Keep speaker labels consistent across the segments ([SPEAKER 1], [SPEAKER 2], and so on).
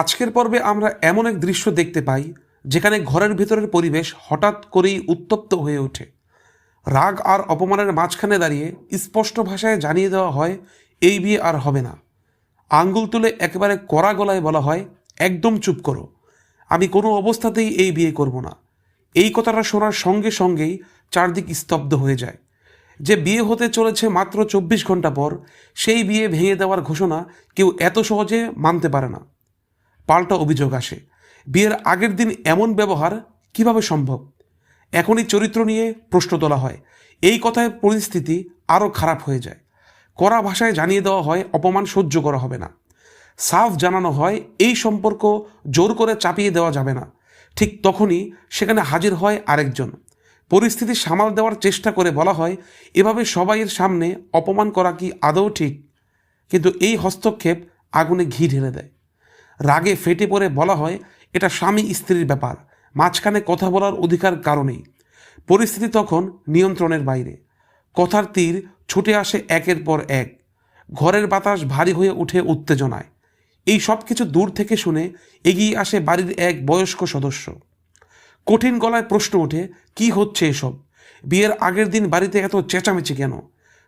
[SPEAKER 1] আজকের পর্বে আমরা এমন এক দৃশ্য দেখতে পাই, যেখানে ঘরের ভেতরের পরিবেশ হঠাৎ করেই উত্তপ্ত হয়ে ওঠে। রাগ আর অপমানের মাঝখানে দাঁড়িয়ে স্পষ্ট ভাষায় জানিয়ে দেওয়া হয়, এই বিয়ে আর হবে না। আঙ্গুল তুলে একেবারে কড়া গলায় বলা হয়, একদম চুপ করো। আমি কোনো অবস্থাতেই এই বিয়ে করব না। এই কথাটা শোনার সঙ্গে সঙ্গেই চারদিক স্তব্ধ হয়ে যায়। যে বিয়ে হতে চলেছে মাত্র চব্বিশ ঘণ্টা পর, সেই বিয়ে ভেঙে দেওয়ার ঘোষণা কেউ এত সহজে মানতে পারে না। পাল্টা অভিযোগ আসে। বিয়ের আগের দিন এমন ব্যবহার কীভাবে সম্ভব? এখনই চরিত্র নিয়ে প্রশ্ন তোলা হয়। এই কথায় পরিস্থিতি আরও খারাপ হয়ে যায়। কড়া ভাষায় জানিয়ে দেওয়া হয়, অপমান সহ্য করা হবে না। সাফ জানানো হয়, এই সম্পর্ক জোর করে চাপিয়ে দেওয়া যাবে না। ঠিক তখনই সেখানে হাজির হয় আরেকজন। পরিস্থিতি সামাল দেওয়ার চেষ্টা করে বলা হয়, এভাবে সবাইয়ের সামনে অপমান করা কি আদৌ ঠিক? কিন্তু এই হস্তক্ষেপ আগুনে ঘি ঢেলে দেয়। রাগে ফেটে পড়ে বলা হয়, এটা স্বামী স্ত্রীর ব্যাপার। মাঝখানে কথা বলার অধিকার কারণেই। পরিস্থিতি তখন নিয়ন্ত্রণের বাইরে। কথার তীর ছুটে আসে একের পর এক। ঘরের বাতাস ভারী হয়ে উঠে উত্তেজনায়। এই সব কিছু দূর থেকে শুনে এগিয়ে আসে বাড়ির এক বয়স্ক সদস্য। কঠিন গলায় প্রশ্ন ওঠে, কি হচ্ছে এসব? বিয়ের আগের দিন বাড়িতে এত চেঁচামেচি কেন?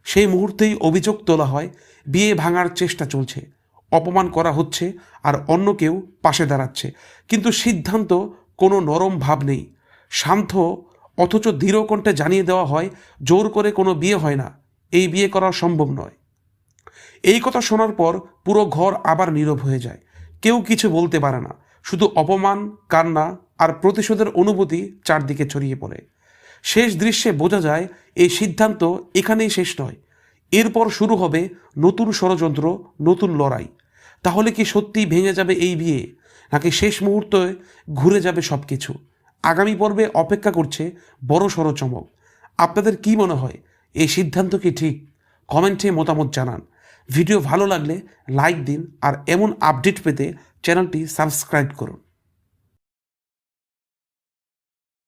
[SPEAKER 1] সেই মুহূর্তেই অভিযোগ তোলা হয়, বিয়ে ভাঙার চেষ্টা চলছে। অপমান করা হচ্ছে আর অন্য কেউ পাশে দাঁড়াচ্ছে। কিন্তু সিদ্ধান্ত কোনো নরম ভাব নেই। শান্ত অথচ দৃঢ় কণ্ঠে জানিয়ে দেওয়া হয়, জোর করে কোনো বিয়ে হয় না। এই বিয়ে করা সম্ভব নয়। এই কথা শোনার পর পুরো ঘর আবার নীরব হয়ে যায়। কেউ কিছু বলতে পারে না। শুধু অপমান, কান্না আর প্রতিশোধের অনুভূতি চারদিকে ছড়িয়ে পড়ে। শেষ দৃশ্যে বোঝা যায়, এই সিদ্ধান্ত এখানেই শেষ নয়। এরপর শুরু হবে নতুন ষড়যন্ত্র, নতুন লড়াই। তাহলে কি সত্যিই ভেঙে যাবে এই বিয়ে? নাকি শেষ মুহূর্তে ঘুরে যাবে সব কিছু আগামী পর্বে অপেক্ষা করছে বড় সড় চমক। আপনাদের কি মনে হয়? এই সিদ্ধান্ত কি ঠিক? কমেন্টে মতামত জানান। ভিডিও ভালো লাগলে লাইক দিন আর এমন আপডেট পেতে চ্যানেলটি সাবস্ক্রাইব করুন।